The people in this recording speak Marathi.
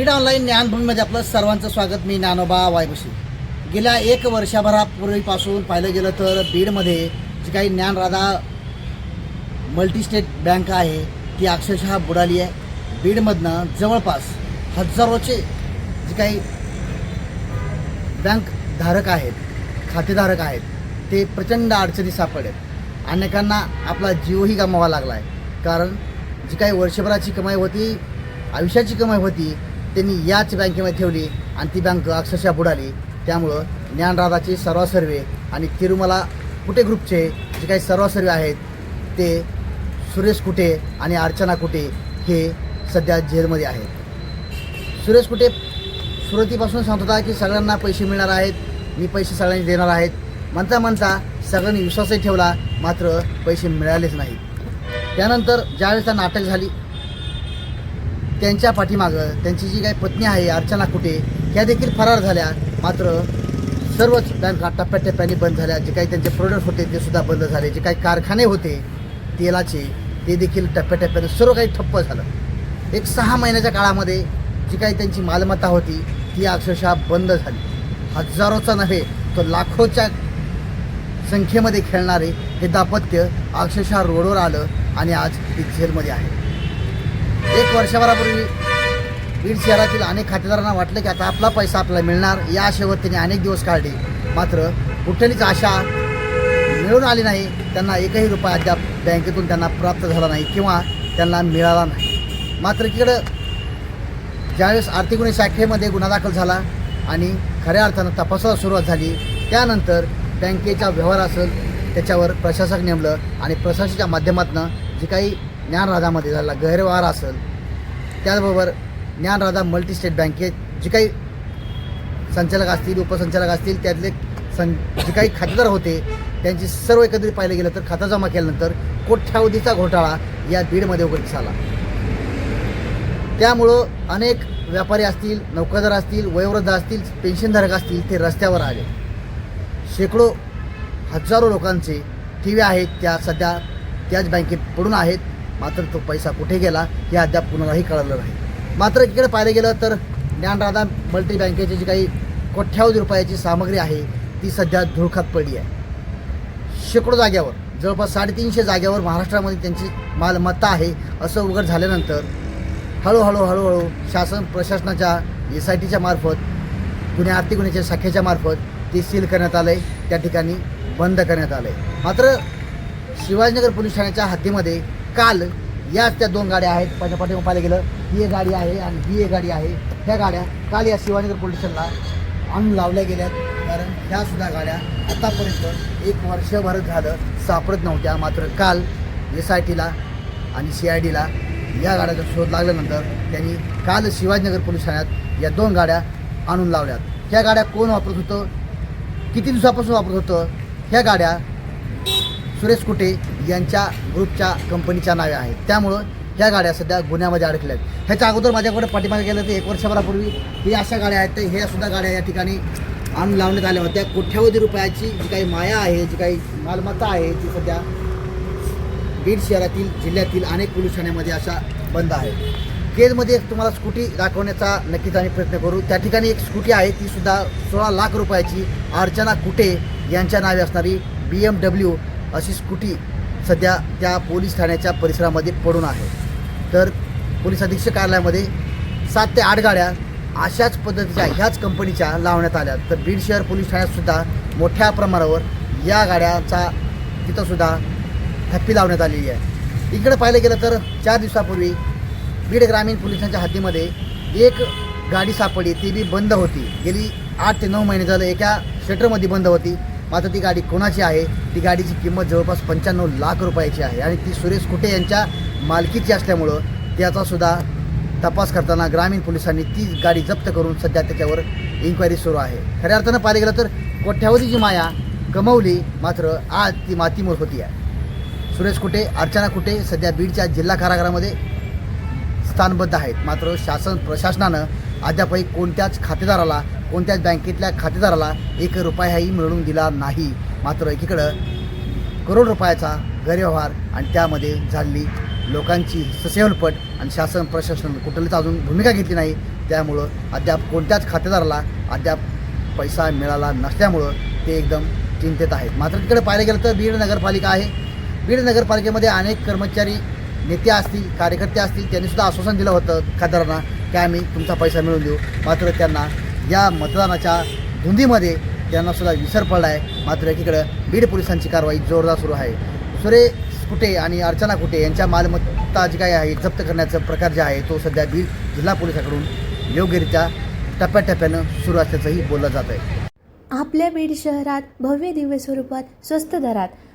बीड ऑनलाईन ज्ञानभूमीमध्ये आपलं सर्वांचं स्वागत. मी ज्ञानोबा वायबशी. गेल्या एक वर्षभरापूर्वीपासून पाहिलं गेलं तर बीडमध्ये जी काही ज्ञानराधा मल्टीस्टेट बँक आहे ती अक्षरशः बुडाली आहे. बीडमधनं जवळपास हजारोचे जे काही बँक धारक आहेत खातेधारक आहेत ते प्रचंड अडचणी सापडले अनेकांना आपला जीवही गमावा लागला आहे कारण जी काही वर्षभराची कमाई होती आयुष्याची कमाई होती त्यांनी याच बँकेमध्ये ठेवली आणि ती बँक अक्षरशः बुडाली. त्यामुळं ज्ञानराधाचे सर्वासर्वे आणि तिरुमला कुटे ग्रुपचे जे काही सर्वासर्वे आहेत ते सुरेश कुटे आणि अर्चना कुटे हे सध्या जेलमध्ये आहेत. सुरेश कुटे सुरुवातीपासून सांगत होता की सगळ्यांना पैसे मिळणार आहेत मी पैसे सगळ्यांनी देणार आहेत. म्हणता म्हणता सगळ्यांनी विश्वासही ठेवला मात्र पैसे मिळालेच नाहीत. त्यानंतर ज्यावेळेस नाटक झाली त्यांच्या पाठीमागं त्यांची जी काही पत्नी आहे अर्चना कुटे ह्या देखील फरार झाल्या. मात्र सर्वच बँका टप्प्याटप्प्याने बंद झाल्या. जे काही त्यांचे प्रोडक्ट होते ते सुद्धा बंद झाले. जे काही कारखाने होते तेलाचे ते देखील टप्प्याटप्प्याने सर्व काही ठप्प झालं. एक सहा महिन्याच्या काळामध्ये जी काही त्यांची मालमत्ता होती ती अक्षरशः बंद झाली. हजारोचा नव्हे तर लाखोच्या संख्येमध्ये खेळणारे हे दाम्पत्य अक्षरशः रोडवर आलं आणि आज ती जेलमध्ये आहे एक वर्षभरापूर्वी बीड शहरातील अनेक खातेदारांना वाटलं की आता आपला पैसा आपल्याला मिळणार. या आशेवर त्यांनी अनेक दिवस काढले. मात्र कुठलीच आशा मिळून आली नाही. त्यांना एकही रुपया अद्याप बँकेतून त्यांना प्राप्त झाला नाही किंवा त्यांना मिळाला नाही. मात्र इकडं ज्यावेळेस आर्थिक गुन्हे शाखेमध्ये गुन्हा दाखल झाला आणि खऱ्या अर्थानं तपासाला सुरुवात झाली त्यानंतर बँकेचा व्यवहार असेल त्याच्यावर प्रशासक नेमलं आणि प्रशासनाच्या माध्यमातून जे काही ज्ञानराधामध्ये झाला गैरव्यवहार असेल त्याचबरोबर ज्ञानराधा मल्टी स्टेट बँकेत जे काही संचालक असतील उपसंचालक असतील त्यातले सं जे काही खातेदार होते त्यांची सर्व एकत्रित पाहिलं गेलं तर खाता जमा केल्यानंतर कोट्यावधीचा घोटाळा या बीडमध्ये उघडकीस आला. त्यामुळं अनेक व्यापारी असतील नौकादार असतील वयोवृद्ध असतील पेन्शनधारक असतील ते रस्त्यावर आले. शेकडो हजारो लोकांचे ठेवी आहेत त्या सध्या त्याच बँकेत पडून आहेत. मात्र तो पैसा कुठे गेला हे अद्याप कुणालाही कळलं नाही. मात्र इकडे पाहिलं गेलं तर ज्ञानराधा मल्टी बँकेची जी काही कोट्यावधी रुपयाची सामग्री आहे ती सध्या धुळखात पडली आहे. शेकडो जाग्यावर जवळपास साडेतीनशे जाग्यावर महाराष्ट्रामध्ये त्यांची मालमत्ता आहे असं उघड झाल्यानंतर हळूहळू हळूहळू शासन प्रशासनाच्या एस आय टीच्या मार्फत गुन्हे आर्थिक गुन्ह्याच्या शाखेच्या मार्फत ते सील करण्यात आलं आहे त्या ठिकाणी बंद करण्यात आलं आहे मात्र शिवाजीनगर पोलीस ठाण्याच्या हद्दीमध्ये काल याच त्या दोन गाड्या आहेत. पाठ्या पाठीमागे पाहिलं गेलं ही एक गाडी आहे आणि ही एक गाडी आहे. ह्या गाड्या काल या शिवाजीनगर पोलीस स्टेशनला आणून लावल्या गेल्यात. कारण ह्या सुद्धा गाड्या आतापर्यंत एक वर्षभर झालं सापडत नव्हत्या. मात्र काल एस आय टीला आणि सी आय डीला या गाड्याचा शोध लागल्यानंतर त्यांनी काल शिवाजीनगर पोलीस ठाण्यात या दोन गाड्या आणून लावल्यात. ह्या गाड्या कोण वापरत होतं? किती दिवसापासून वापरत होतं? ह्या गाड्या सुरेश कुटे यांच्या ग्रुपच्या कंपनीच्या नावे आहेत. त्यामुळं ह्या गाड्या सध्या गुन्ह्यामध्ये अडकल्या आहेत. ह्याच्या अगोदर माझ्याकडे पाठीमागे गेलं तर एक वर्षभरापूर्वी ही अशा गाड्या आहेत. तर ह्या सुद्धा गाड्या या ठिकाणी आणून लावण्यात आल्या होत्या. कोट्यावधी रुपयाची जी काही माया आहे जी काही मालमत्ता आहे ती सध्या बीड शहरातील जिल्ह्यातील अनेक पोलीस ठाण्यामध्ये अशा बंद आहे केजमध्ये तुम्हाला स्कूटी दाखवण्याचा नक्कीच आम्ही प्रयत्न करू. त्या ठिकाणी एक स्कूटी आहे ती सुद्धा सोळा लाख रुपयाची अर्चना कुटे यांच्या नावे असणारी बी एम डब्ल्यू अशी स्कूटी सध्या त्या पोलीस ठाण्याच्या परिसरामध्ये पडून आहे. तर पोलीस अधीक्षक कार्यालयामध्ये सात ते आठ गाड्या अशाच पद्धतीच्या ह्याच कंपनीच्या लावण्यात आल्या. तर बीड शहर पोलीस ठाण्यातसुद्धा मोठ्या प्रमाणावर या गाड्याचा तिथंसुद्धा हप्पी लावण्यात आलेली आहे. इकडे पाहिलं गेलं तर चार दिवसापूर्वी बीड ग्रामीण पोलिसांच्या हद्दीमध्ये एक गाडी सापडली. ती बी बंद होती. गेली आठ ते नऊ महिने झालं एका शटरमध्ये बंद होती. मात्र ती गाडी कोणाची आहे? ती गाडीची किंमत जवळपास पंच्याण्णव लाख रुपयाची आहे आणि ती सुरेश कुटे यांच्या मालकीची असल्यामुळं त्याचा सुद्धा तपास करताना ग्रामीण पोलिसांनी ती गाडी जप्त करून सध्या त्याच्यावर इन्क्वायरी सुरू आहे. खऱ्या अर्थानं पाहिलं गेलं तर कोट्यावधीची माया गमवली मात्र आज ती मातीमोर होती आहे. सुरेश कुटे अर्चना कुटे सध्या बीडच्या जिल्हा कारागृहामध्ये स्थानबद्ध आहेत. मात्र शासन प्रशासनानं अद्यापही कोणत्याच खातेदाराला कोणत्याच बँकेतल्या खातेदाराला एक रुपयाही मिळवून दिला नाही. मात्र एकीकडं करोड रुपयाचा गैरव्यवहार आणि त्यामध्ये झालेली लोकांची ससेवलपट आणि शासन प्रशासन कुठलीच अजून भूमिका घेतली नाही. त्यामुळं अद्याप कोणत्याच खातेदाराला अद्याप पैसा मिळाला नसल्यामुळं ते एकदम चिंतेत आहेत. मात्र तिकडे पाहिलं गेलं तर बीड नगरपालिका आहे. बीड नगरपालिकेमध्ये अनेक कर्मचारी नेते असतील कार्यकर्ते असतील त्यांनीसुद्धा आश्वासन दिलं होतं खासदारांना की आम्ही तुमचा पैसा मिळवून देऊ? मात्र त्यांना या मतदानाच्या धुंदीमध्ये त्यांना सुद्धा विसर पडला आहे मात्र एकीकडं बीड पोलिसांची कारवाई जोरदार सुरू आहे. सुरेश कुटे आणि अर्चना कुटे यांच्या मालमत्ता जी काही आहे जप्त करण्याचा प्रकार जे आहे तो सध्या बीड जिल्हा पोलिसाकडून योग्यरित्या टप्प्याटप्प्यानं सुरू असल्याचंही बोललं जात आहे आपल्या बीड शहरात भव्य दिव्य स्वरूपात स्वस्त दरात